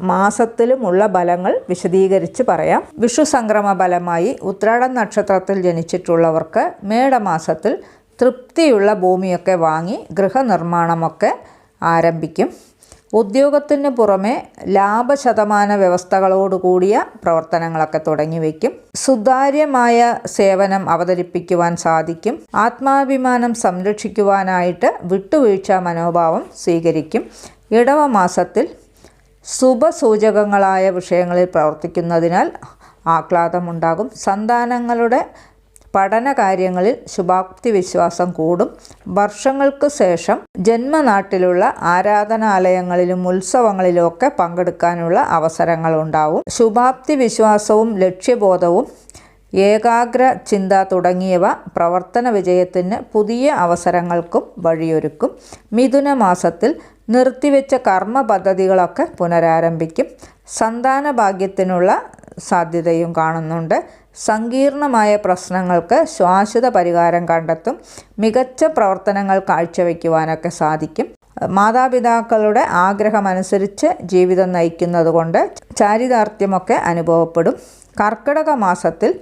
മാസത്തിലുമുള്ള ബലങ്ങൾ വിശദീകരിച്ച് പറയാം. വിഷു സംക്രമ ഫലമായി ഉത്രാടം നക്ഷത്രത്തിൽ ജനിച്ചിട്ടുള്ളവർക്ക് മേടമാസത്തിൽ തൃപ്തിയുള്ള ഭൂമിയൊക്കെ വാങ്ങി ഗൃഹനിർമ്മാണമൊക്കെ ആരംഭിക്കും. ഉദ്യോഗത്തിന് പുറമെ ലാഭശതമാന വ്യവസ്ഥകളോടുകൂടിയ പ്രവർത്തനങ്ങളൊക്കെ തുടങ്ങി വയ്ക്കും. സുതാര്യമായ സേവനം അവതരിപ്പിക്കുവാൻ സാധിക്കും. ആത്മാഭിമാനം സംരക്ഷിക്കുവാനായിട്ട് വിട്ടുവീഴ്ച മനോഭാവം സ്വീകരിക്കും. ഇടവ മാസത്തിൽ ശുഭസൂചകങ്ങളായ വിഷയങ്ങളിൽ പ്രവർത്തിക്കുന്നതിനാൽ ആഹ്ലാദമുണ്ടാകും. സന്താനങ്ങളുടെ പഠനകാര്യങ്ങളിൽ ശുഭാപ്തി വിശ്വാസം കൂടും. വർഷങ്ങൾക്ക് ശേഷം ജന്മനാട്ടിലുള്ള ആരാധനാലയങ്ങളിലും ഉത്സവങ്ങളിലുമൊക്കെ പങ്കെടുക്കാനുള്ള അവസരങ്ങളുണ്ടാവും. ശുഭാപ്തി വിശ്വാസവും ലക്ഷ്യബോധവും ഏകാഗ്ര ചിന്ത തുടങ്ങിയവ പ്രവർത്തന വിജയത്തിന് പുതിയ അവസരങ്ങൾക്കും വഴിയൊരുക്കും. മിഥുന മാസത്തിൽ നിർത്തിവെച്ച കർമ്മ പദ്ധതികളൊക്കെ പുനരാരംഭിക്കും. സന്താന ഭാഗ്യത്തിനുള്ള സാധ്യതയും കാണുന്നുണ്ട്. സങ്കീർണമായ പ്രശ്നങ്ങൾക്ക് ശാശ്വത പരിഹാരം കണ്ടെത്തും. മികച്ച പ്രവർത്തനങ്ങൾ കാഴ്ചവെക്കുവാനൊക്കെ സാധിക്കും. മാതാപിതാക്കളുടെ ആഗ്രഹമനുസരിച്ച് ജീവിതം നയിക്കുന്നതുകൊണ്ട് ചാരിതാർത്ഥ്യമൊക്കെ അനുഭവപ്പെടും. കർക്കിടക മാസത്തിൽ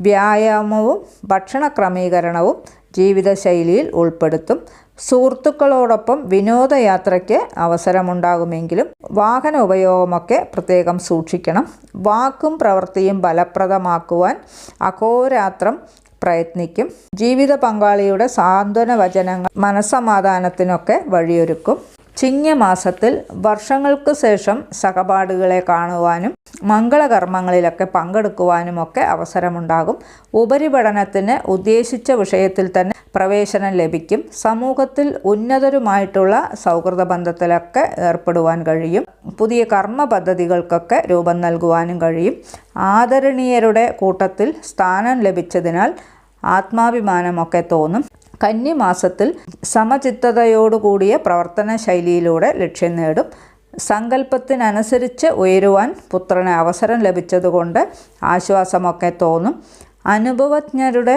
വ്യായാമവും ഭക്ഷണ ക്രമീകരണവും ജീവിതശൈലിയിൽ ഉൾപ്പെടുത്തും. സുഹൃത്തുക്കളോടൊപ്പം വിനോദയാത്രയ്ക്ക് അവസരമുണ്ടാകുമെങ്കിലും വാഹന ഉപയോഗമൊക്കെ പ്രത്യേകം സൂക്ഷിക്കണം. വാക്കും പ്രവൃത്തിയും ഫലപ്രദമാക്കുവാൻ അഹോരാത്രം പ്രയത്നിക്കും. ജീവിത പങ്കാളിയുടെ സാന്ത്വന വചനങ്ങൾ മനസ്സമാധാനത്തിനൊക്കെ വഴിയൊരുക്കും. ചിങ്ങമാസത്തിൽ വർഷങ്ങൾക്ക് ശേഷം സഹപാഠികളെ കാണുവാനും മംഗളകർമ്മങ്ങളിലൊക്കെ പങ്കെടുക്കുവാനുമൊക്കെ അവസരമുണ്ടാകും. ഉപരിപഠനത്തിന് ഉദ്ദേശിച്ച വിഷയത്തിൽ തന്നെ പ്രവേശനം ലഭിക്കും. സമൂഹത്തിൽ ഉന്നതരുമായിട്ടുള്ള സൗഹൃദ ബന്ധത്തിലൊക്കെ ഏർപ്പെടുവാൻ കഴിയും. പുതിയ കർമ്മ പദ്ധതികൾക്കൊക്കെ രൂപം നൽകുവാനും കഴിയും. ആദരണീയരുടെ കൂട്ടത്തിൽ സ്ഥാനം ലഭിച്ചതിനാൽ ആത്മാഭിമാനമൊക്കെ തോന്നും. കന്നിമാസത്തിൽ സമചിത്തതയോടുകൂടിയ പ്രവർത്തന ശൈലിയിലൂടെ ലക്ഷ്യം നേടും. സങ്കല്പത്തിനനുസരിച്ച് ഉയരുവാൻ പുത്രന് അവസരം ലഭിച്ചതുകൊണ്ട് ആശ്വാസമൊക്കെ തോന്നും. അനുഭവജ്ഞരുടെ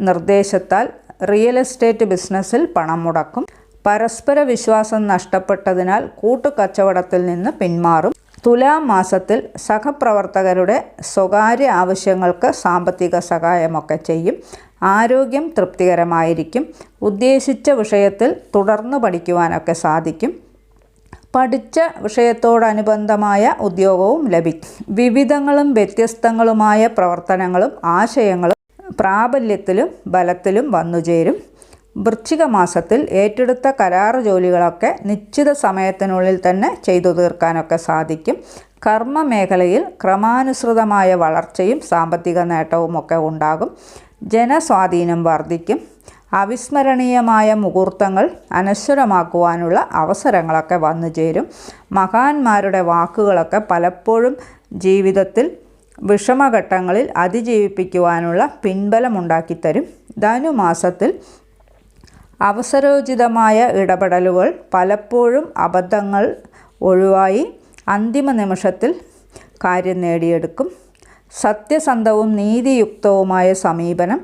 നിർദ്ദേശത്താൽ റിയൽ എസ്റ്റേറ്റ് ബിസിനസ്സിൽ പണം മുടക്കും. പരസ്പര വിശ്വാസം നഷ്ടപ്പെട്ടതിനാൽ കൂട്ടുകച്ചവടത്തിൽ നിന്ന് പിന്മാറും. തുലാം മാസത്തിൽ സഹപ്രവർത്തകരുടെ സ്വകാര്യ ആവശ്യങ്ങൾക്ക് സാമ്പത്തിക സഹായമൊക്കെ ചെയ്യും. ആരോഗ്യം തൃപ്തികരമായിരിക്കും. ഉദ്ദേശിച്ച വിഷയത്തിൽ തുടർന്ന് പഠിക്കുവാനൊക്കെ സാധിക്കും. പഠിച്ച വിഷയത്തോടനുബന്ധമായ ഉദ്യോഗവും ലഭിക്കും. വിവിധങ്ങളും വ്യത്യസ്തങ്ങളുമായ പ്രവർത്തനങ്ങളും ആശയങ്ങളും പ്രാബല്യത്തിലും ബലത്തിലും വന്നുചേരും വൃശ്ചിക മാസത്തിൽ ഏറ്റെടുത്ത കരാറ് ജോലികളൊക്കെ നിശ്ചിത സമയത്തിനുള്ളിൽ തന്നെ ചെയ്തു തീർക്കാനൊക്കെ സാധിക്കും. കർമ്മ മേഖലയിൽ ക്രമാനുസൃതമായ വളർച്ചയും സാമ്പത്തിക നേട്ടവും ഒക്കെ ഉണ്ടാകും. ജനസ്വാധീനം വർദ്ധിക്കും. അവിസ്മരണീയമായ മുഹൂർത്തങ്ങൾ അനശ്വരമാക്കുവാനുള്ള അവസരങ്ങളൊക്കെ വന്നു ചേരും. മഹാന്മാരുടെ വാക്കുകളൊക്കെ പലപ്പോഴും ജീവിതത്തിൽ വിഷമഘട്ടങ്ങളിൽ അതിജീവിപ്പിക്കുവാനുള്ള പിൻബലമുണ്ടാക്കിത്തരും. ധനുമാസത്തിൽ അവസരോചിതമായ ഇടപെടലുകൾ പലപ്പോഴും അബദ്ധങ്ങൾ ഒഴിവായി അന്തിമ നിമിഷത്തിൽ കാര്യം നേടിയെടുക്കും. സത്യസന്ധവും നീതിയുക്തവുമായ സമീപനം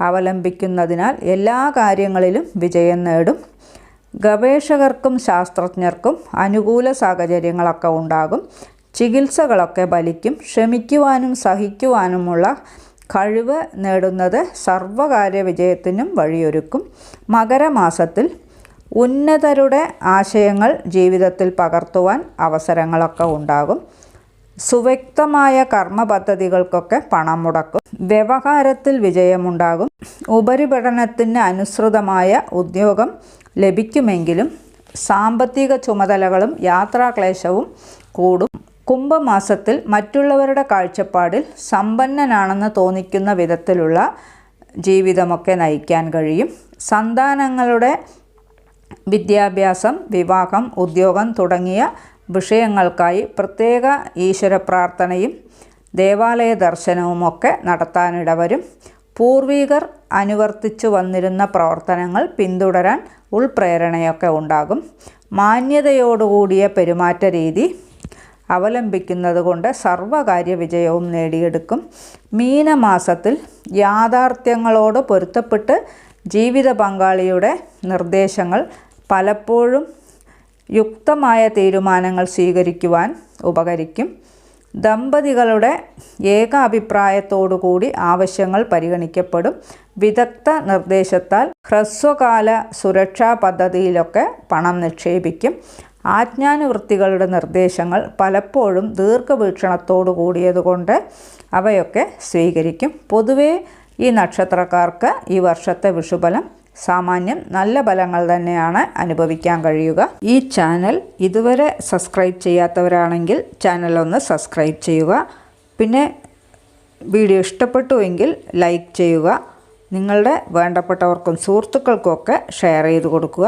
അവലംബിക്കുന്നതിനാൽ എല്ലാ കാര്യങ്ങളിലും വിജയം നേടും. ഗവേഷകർക്കും ശാസ്ത്രജ്ഞർക്കും അനുകൂല സാഹചര്യങ്ങളൊക്കെ ഉണ്ടാകും. ചികിത്സകളൊക്കെ ഫലിക്കും. ക്ഷമിക്കുവാനും സഹിക്കുവാനുമുള്ള കഴിവ് നേടുന്നത് സർവകാര്യ വിജയത്തിനും വഴിയൊരുക്കും. മകരമാസത്തിൽ ഉന്നതരുടെ ആശയങ്ങൾ ജീവിതത്തിൽ പകർത്തുവാൻ അവസരങ്ങളൊക്കെ ഉണ്ടാകും. സുവ്യക്തമായ കർമ്മ പദ്ധതികൾക്കൊക്കെ പണം മുടക്കും വ്യവഹാരത്തിൽ വിജയമുണ്ടാകും. ഉപരിപഠനത്തിന് അനുസൃതമായ ഉദ്യോഗം ലഭിക്കുമെങ്കിലും സാമ്പത്തിക ചുമതലകളും യാത്രാക്ലേശവും കൂടും. കുംഭമാസത്തിൽ മറ്റുള്ളവരുടെ കാഴ്ചപ്പാടിൽ സമ്പന്നനാണെന്ന് തോന്നിക്കുന്ന വിധത്തിലുള്ള ജീവിതമൊക്കെ നയിക്കാൻ കഴിയും. സന്താനങ്ങളുടെ വിദ്യാഭ്യാസം വിവാഹം ഉദ്യോഗം തുടങ്ങിയ വിഷയങ്ങൾക്കായി പ്രത്യേക ഈശ്വര പ്രാർത്ഥനയും ദേവാലയ ദർശനവുമൊക്കെ നടത്താനിടവരും. പൂർവീകർ അനുവർത്തിച്ചു വന്നിരുന്ന പ്രവർത്തനങ്ങൾ പിന്തുടരാൻ ഉൾപ്രേരണയൊക്കെ ഉണ്ടാകും. മാന്യതയോടുകൂടിയ പെരുമാറ്റ രീതി അവലംബിക്കുന്നത് കൊണ്ട് സർവകാര്യ വിജയവും നേടിയെടുക്കും. മീനമാസത്തിൽ യാഥാർത്ഥ്യങ്ങളോട് പൊരുത്തപ്പെട്ട് ജീവിത പങ്കാളിയുടെ നിർദ്ദേശങ്ങൾ പലപ്പോഴും യുക്തമായ തീരുമാനങ്ങൾ സ്വീകരിക്കുവാൻ ഉപകരിക്കും. ദമ്പതികളുടെ ഏകാഭിപ്രായത്തോടുകൂടി ആവശ്യങ്ങൾ പരിഗണിക്കപ്പെടും. വിദഗ്ധ നിർദ്ദേശത്താൽ ഹ്രസ്വകാല സുരക്ഷാ പദ്ധതിയിലൊക്കെ പണം നിക്ഷേപിക്കും. ആജ്ഞാനുവൃത്തികളുടെ നിർദ്ദേശങ്ങൾ പലപ്പോഴും ദീർഘവീക്ഷണത്തോടു കൂടിയതുകൊണ്ട് അവയൊക്കെ സ്വീകരിക്കും. പൊതുവേ ഈ നക്ഷത്രക്കാർക്ക് ഈ വർഷത്തെ വിഷുബലം സാമാന്യം നല്ല ഫലങ്ങൾ തന്നെയാണ് അനുഭവിക്കാൻ കഴിയുക. ഈ ചാനൽ ഇതുവരെ സബ്സ്ക്രൈബ് ചെയ്യാത്തവരാണെങ്കിൽ ചാനൽ ഒന്ന് സബ്സ്ക്രൈബ് ചെയ്യുക. പിന്നെ വീഡിയോ ഇഷ്ടപ്പെട്ടുവെങ്കിൽ ലൈക്ക് ചെയ്യുക. നിങ്ങളുടെ വേണ്ടപ്പെട്ടവർക്കും സുഹൃത്തുക്കൾക്കുമൊക്കെ ഷെയർ ചെയ്ത് കൊടുക്കുക.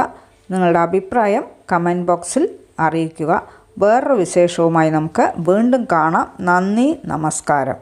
നിങ്ങളുടെ അഭിപ്രായം കമന്റ് ബോക്സിൽ അറിയിക്കുക. വേറൊരു വിശേഷവുമായി നമുക്ക് വീണ്ടും കാണാം. നന്ദി നമസ്കാരം.